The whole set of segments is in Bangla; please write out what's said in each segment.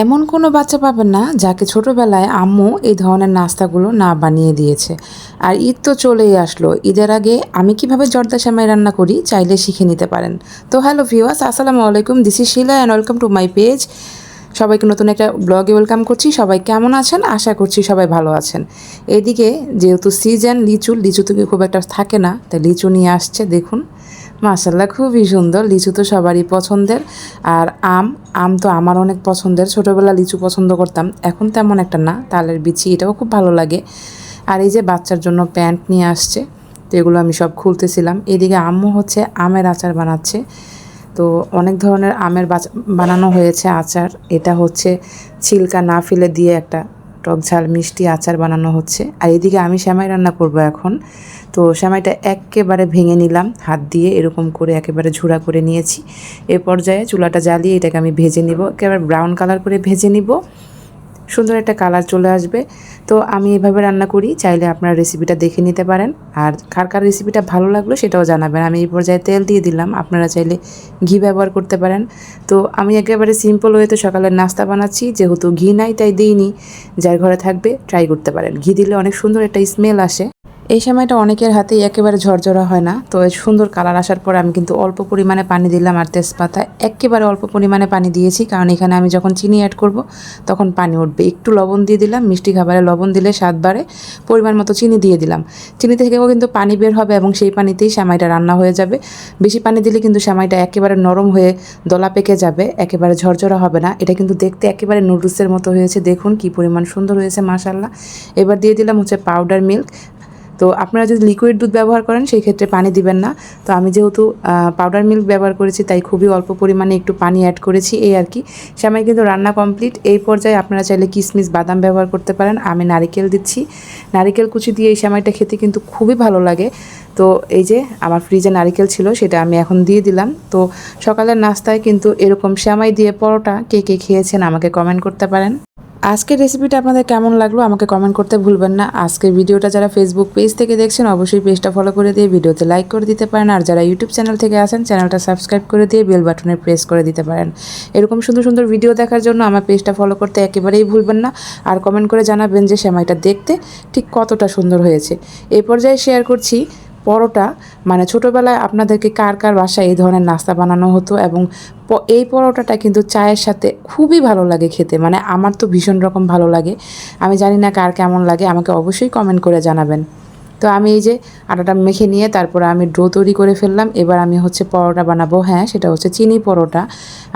এমন কোনো বাচ্চা পাবেন না যাকে ছোটোবেলায় আম্মু এই ধরনের নাস্তাগুলো না বানিয়ে দিয়েছে। আর ঈদ তো চলেই আসলো। ঈদের আগে আমি কীভাবে জর্দা সেমাই রান্না করি চাইলে শিখে নিতে পারেন। তো হ্যালো ভিওয়াস আসসালামু আলাইকুম। This is Shila and welcome to my page সবাইকে নতুন একটা ব্লগে ওয়েলকাম করছি। সবাই কেমন আছেন? আশা করছি সবাই ভালো আছেন। এদিকে যেহেতু সিজন লিচু লিচু তো খুব একটা থাকে না, তাই লিচু নিয়ে আসছে, দেখুন। মাসাল্লাহ খুবই সুন্দর। লিচু তো সবারই পছন্দের। আর আম আম তো আমার অনেক পছন্দের। ছোটোবেলা লিচু পছন্দ করতাম, এখন তেমন একটা না। তালের বিচি, এটাও খুব ভালো লাগে। আর এই যে বাচ্চার জন্য প্যান্ট নিয়ে আসছে, তো এগুলো আমি সব খুলতেছিলাম। এদিকে আম্মু হচ্ছে আমের আচার বানাচ্ছে। তো অনেক ধরনের আমের বানানো হয়েছে আচার। এটা হচ্ছে ছিলকা না ফেলে দিয়ে একটা টক ঝাল মিষ্টি আচার বানানো হচ্ছে। আর এদিকে আমি শ্যামাই রান্না করব এখন। তো শ্যামাইটা একেবারে ভেঙে নিলাম, হাত দিয়ে এরকম করে একেবারে ঝুড়া করে নিয়েছি। এ পর্যায়ে চুলাটা জ্বালিয়ে এটাকে আমি ভেজে নিব। একেবারে ব্রাউন কালার করে ভেজে নিব। সুন্দর একটা কালার চলে আসবে। তো আমি এভাবে রান্না করি, চাইলে আপনারা রেসিপিটা দেখে নিতে পারেন। আর কার কার রেসিপিটা ভালো লাগল সেটাও জানাবেন। আমি এই পর্যায়ে তেল দিয়ে দিলাম, আপনারা চাইলে ঘি ব্যবহার করতে পারেন। তো আমি একেবারে সিম্পল হয়ে তো সকালে নাস্তা বানাচ্ছি, যেহেতু ঘি নাই তাই দিইনি। যার ঘরে থাকবে ট্রাই করতে পারেন। ঘি দিলে অনেক সুন্দর একটা স্মেল আসে। এই সময়টা অনেকের হাতেই একেবারে ঝরঝরা হয় না। তো সুন্দর কালার আসার পর আমি কিন্তু অল্প পরিমাণে পানি দিলাম আর তেজপাতা একেবারে অল্প পরিমাণে পানি দিয়েছি, কারণ এখানে আমি যখন চিনি অ্যাড করব, তখন পানি উঠবে। একটু লবণ দিয়ে দিলাম, মিষ্টি খাবারে লবণ দিলে স্বাদ বাড়ে পরিমাণ মতো চিনি দিয়ে দিলাম। চিনি থেকেও কিন্তু পানি বের হবে এবং সেই পানিতেই সেমাইটা রান্না হয়ে যাবে। বেশি পানি দিলে কিন্তু সেমাইটা একেবারে নরম হয়ে দলা পেকে যাবে, একেবারে ঝরঝরা হবে না। এটা কিন্তু দেখতে একেবারে নুডলসের মতো হয়েছে। দেখুন কি পরিমাণ সুন্দর হয়েছে মাশাল্লাহ এবার দিয়ে দিলাম হচ্ছে পাউডার মিল্ক তো আপনারা যদি লিকুইড দুধ ব্যবহার করেন সেই ক্ষেত্রে পানি দিবেন না। তো আমি যেহেতু পাউডার মিল্ক ব্যবহার করেছি, তাই খুবই অল্প পরিমাণে একটু পানি অ্যাড করেছি এই আর কি। সেমাই কিন্তু রান্না কমপ্লিট এই পর্যায়ে আপনারা চাইলে কিশমিশ বাদাম ব্যবহার করতে পারেন। আমি নারিকেল দিচ্ছি। নারিকেল কুচি দিয়ে এই সেমাইটা খেতে কিন্তু খুবই ভালো লাগে। তো এই যে আমার ফ্রিজে নারিকেল ছিল, সেটা আমি এখন দিয়ে দিলাম। তো সকালের নাস্তায় কিন্তু এরকম শ্যামাই দিয়ে পরোটা কে কে খেয়েছেন আমাকে কমেন্ট করতে পারেন। আজকের রেসিপিটা আপনাদের কেমন লাগল আমাকে কমেন্ট করতে ভুলবেন না। আজকের ভিডিওটা যারা ফেসবুক পেজ থেকে দেখছেন, অবশ্যই পেজটা ফলো করে দিয়ে ভিডিওতে লাইক করে দিতে পারেন। আর যারা ইউটিউব চ্যানেল থেকে আসেন চ্যানেলটা সাবস্ক্রাইব করে দিয়ে বেল বাটনে প্রেস করে দিতে পারেন। এরকম সুন্দর সুন্দর ভিডিও দেখার জন্য আমার পেজটা ফলো করতে একেবারেই ভুলবেন না। আর কমেন্ট করে জানাবেন যে সেমাইটা দেখতে ঠিক কতটা সুন্দর হয়েছে। এই পর্যায়ে শেয়ার করছি পরোটা মানে ছোটোবেলায় আপনাদেরকে কার কার বাসায় এই ধরনের নাস্তা বানানো হতো এবং এই পরোটাটা কিন্তু চায়ের সাথে খুবই ভালো লাগে খেতে মানে আমার তো ভীষণ রকম ভালো লাগে। আমি জানি না কার কেমন লাগে, আমাকে অবশ্যই কমেন্ট করে জানাবেন। তো আমি এই যে আটাটা মেখে নিয়ে তারপরে আমি ডো তৈরি করে ফেললাম, এবার আমি হচ্ছে পরোটা বানাবো হ্যাঁ সেটা হচ্ছে চিনি পরোটা।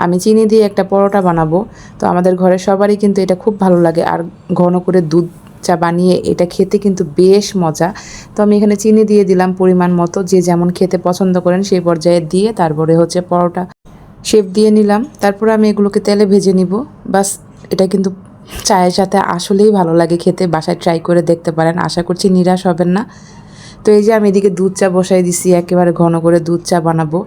আমি চিনি দিয়ে একটা পরোটা বানাবো, তো আমাদের ঘরে সবারই কিন্তু এটা খুব ভালো লাগে, আর ঘন করে দুধ চা বানিয়ে এটা খেতে কিন্তু বেশ মজা। তো আমি এখানে চিনি দিয়ে দিলাম পরিমাণ মতো, যে যেমন খেতে পছন্দ করেন সেই পর্যায়ে দিয়ে তারপরে হচ্ছে পরোটা। শেপ দিয়ে নিলাম, তারপরে আমি এগুলোকে তেলে ভেজে নিব। বাস, এটা কিন্তু চায়ের সাথে আসলেই ভালো লাগে খেতে, বাসায় ট্রাই করে দেখতে পারেন, আশা করছি নিরাশ হবেন না। তো এই যে আমি এদিকে দুধ চা বসাই দিছি, একেবারে ঘন করে দুধ চা বানাবো।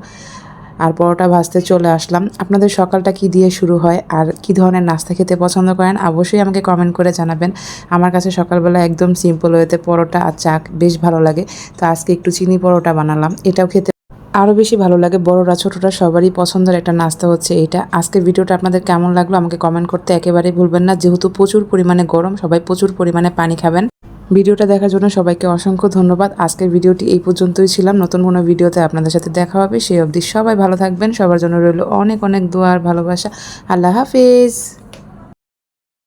আর পরোটা ভাজতে চলে আসলাম। আপনাদের সকালটা কি দিয়ে শুরু হয় আর কি ধরনের নাস্তা খেতে পছন্দ করেন অবশ্যই আমাকে কমেন্ট করে জানাবেন। আমার কাছে সকালবেলা একদম সিম্পল ওয়েতে পরোটা আর চা বেশ ভালো লাগে। তো আজকে একটু চিনি পরোটা বানালাম। এটাও খেতে আরও বেশি ভালো লাগে। বড়রা ছোটরা সবারই পছন্দের একটা নাস্তা হচ্ছে এটা। আজকের ভিডিওটা আপনাদের কেমন লাগল আমাকে কমেন্ট করতে একেবারেই ভুলবেন না। যেহেতু প্রচুর পরিমাণে গরম, সবাই প্রচুর পরিমাণে পানি খাবেন। ভিডিওটা দেখার জন্য সবাইকে অসংখ্য ধন্যবাদ। আজকের ভিডিওটি এই পর্যন্তই ছিলাম। নতুন কোনো ভিডিওতে আপনাদের সাথে দেখা হবে। সেই অবধি সবাই ভালো থাকবেন। সবার জন্য রইল অনেক অনেক দোয়ার ভালোবাসা। আল্লাহ হাফিজ।